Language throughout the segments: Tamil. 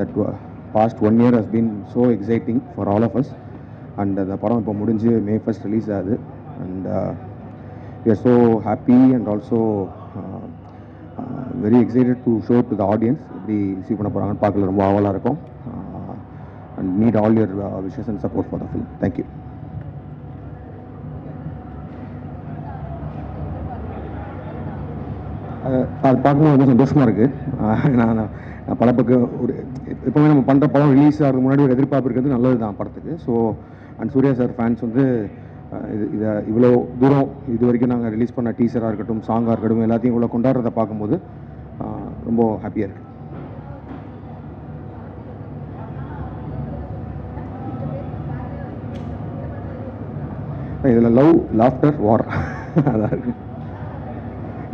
That past one year has been so exciting for all of us and அந்த படம் இப்போ முடிஞ்சு மே ஃபஸ்ட் ரிலீஸ் ஆகுது. And we so happy and also very excited to show to the audience to எப்படி ரிசீவ் பண்ண போகிறாங்கன்னு பார்க்கல. ரொம்ப ஆவலாக இருக்கும். And need all your wishes and support for the film thank you அது பார்க்கும்போது ரொம்ப சந்தோஷமாக இருக்குது நான் நான் பல பக்கம் ஒரு எப்போவுமே நம்ம பண்ணுற படம் ரிலீஸ் ஆகிறதுக்கு முன்னாடி ஒரு எதிர்பார்ப்பு இருக்கிறது நல்லது தான் படத்துக்கு. So and Suriya sir fans வந்து இது இதை இவ்வளோ தூரம் இது வரைக்கும் நாங்கள் ரிலீஸ் பண்ண டீசராக இருக்கட்டும் சாங்காக இருக்கட்டும் எல்லாத்தையும் இவ்வளோ கொண்டாடுறத பார்க்கும்போது ரொம்ப ஹாப்பியாக இருக்குது இதில் லவ் லாஃப்டர் வார் அதான். இருக்குது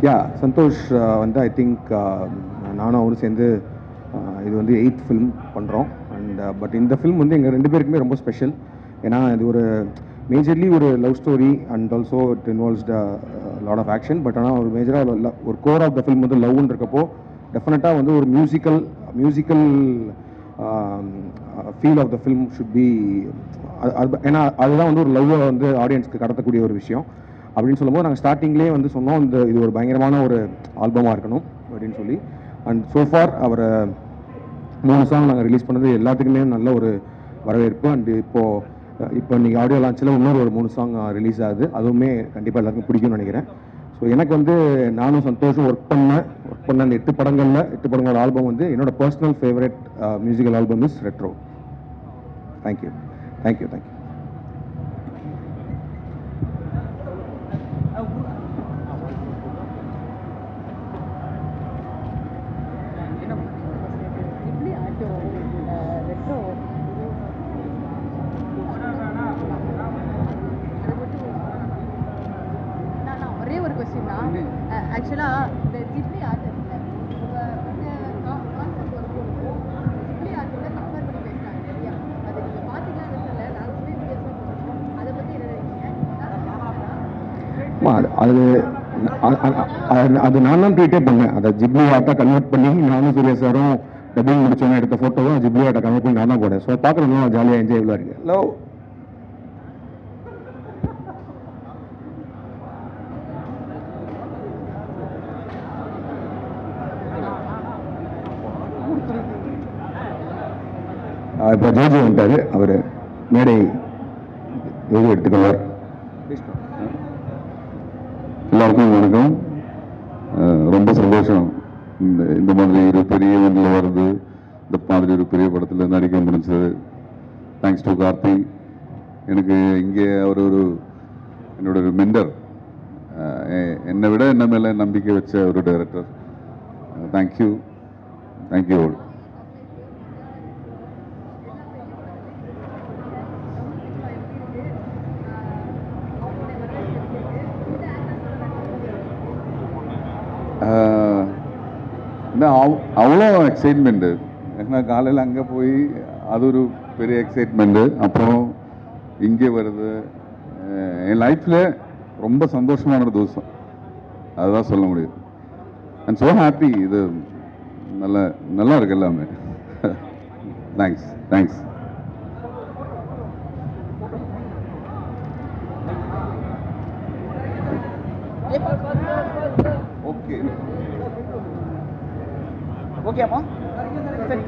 யா சந்தோஷ் uh, வந்து ஐ திங்க் uh, நானும் அவரும் சேர்ந்து uh, இது வந்து எயித் ஃபிலிம் பண்ணுறோம் அண்ட் பட் இந்த ஃபிலிம் வந்து எங்கள் ரெண்டு பேருக்குமே ரொம்ப ஸ்பெஷல் ஏன்னா இது ஒரு மேஜர்லி ஒரு love story and also it involves the lot of action but ஆனால் ஒரு மேஜராக ஒரு கோர் ஆஃப் த ஃபிலிம் வந்து லவ்னு இருக்கப்போ டெஃபினட்டாக வந்து ஒரு musical musical feel of the film should be ஏன்னா அதுதான் வந்து ஒரு லவ்வை வந்து ஆடியன்ஸ்க்கு கடத்தக்கூடிய ஒரு விஷயம். அப்படின்னு சொல்லும்போது நாங்கள் ஸ்டார்டிங்லேயே வந்து சொன்னோம் இந்த இது ஒரு பயங்கரமான ஒரு ஆல்பமாக இருக்கணும் அப்படின்னு சொல்லி. அண்ட் சோஃபார் அவரை மூணு சாங் நாங்கள் ரிலீஸ் பண்ணது எல்லாத்துக்குமே நல்ல ஒரு வரவேற்பு. அண்ட் இப்போது இப்போ நீங்கள் ஆடியோ லான்ச்சில் இன்னொரு ஒரு மூணு சாங் ரிலீஸ் ஆகுது. அதுவுமே கண்டிப்பாக எல்லாருக்கும் பிடிக்கும்னு நினைக்கிறேன். ஸோ எனக்கு வந்து நானும் சந்தோஷம் ஒர்க் பண்ண ஒர்க் பண்ண அந்த எட்டு படங்களில் எட்டு படங்களோட ஆல்பம் வந்து என்னோட personal favourite musical album is Retro thank you thank you thank you இப்படி ஆட்டோ ரெட்ரோ நான் நான் ஒரே ஒரு கொஸ்டின் தான் ஆக்சுவலாக இந்த ஜிப்ளி ஆர்ட் இருக்குல்ல உங்கள் வந்து கான்செப்ட் வரும்போது ஜிப்ளி ஆர்ட்டோட கம்பேர் பண்ணி பேசுகிறாங்க சரியா அது நீங்கள் பார்த்தீங்கன்னு அதை பற்றி என்ன நினைக்கிறீங்க ஆமா, அது- நான் தான் ட்வீட்டே பண்ணேன். அதை ஜிப்ளி ஆர்ட்டை கன்வெர்ட் பண்ணி நானும் சூர்யா சாரும் டப்பிங் முடிச்சோன்னு எடுத்த ஃபோட்டோவும் ஜிப்ளி ஆர்ட்டை கன்வெர்ட் பண்ணி நான் தான் போட்டேன். ஸோ பார்க்குறதுலாம் ஜாலியாக என்ஜாயபிளாக இருக்கு. ஹலோ இப்போ ஜோஜி வந்துட்டார். அவர் மேடை எது எடுத்துக்கொள்வார். எல்லாருக்கும் வணக்கம். ரொம்ப சந்தோஷம். இந்த இந்த மாதிரி ஒரு பெரிய ஒன்றில் வருது. இந்த மாதிரி ஒரு பெரிய படத்தில் நடிக்க முடிஞ்சது. Thanks to Karthi. எனக்கு இங்கே அவர் ஒரு என்னோட ஒரு மென்டர் என்னை விட என்ன மேலே நம்பிக்கை வச்ச ஒரு director thank you thank you all அவ்வளோ எக்ஸைட்மெண்ட்டு ஏன்னா காலையில் அங்கே போய் அது ஒரு பெரிய எக்ஸைட்மெண்ட்டு அப்புறம் இங்கே வருது. என் லைஃப்பில் ரொம்ப சந்தோஷமான ஒரு தோசம் அதுதான் சொல்ல முடியும் அண்ட் ஸோ ஹாப்பி இது நல்ல நல்லா இருக்கு எல்லாமே. தேங்க்ஸ் தேங்க்ஸ் ஓகே ஓகேம்மா சரி.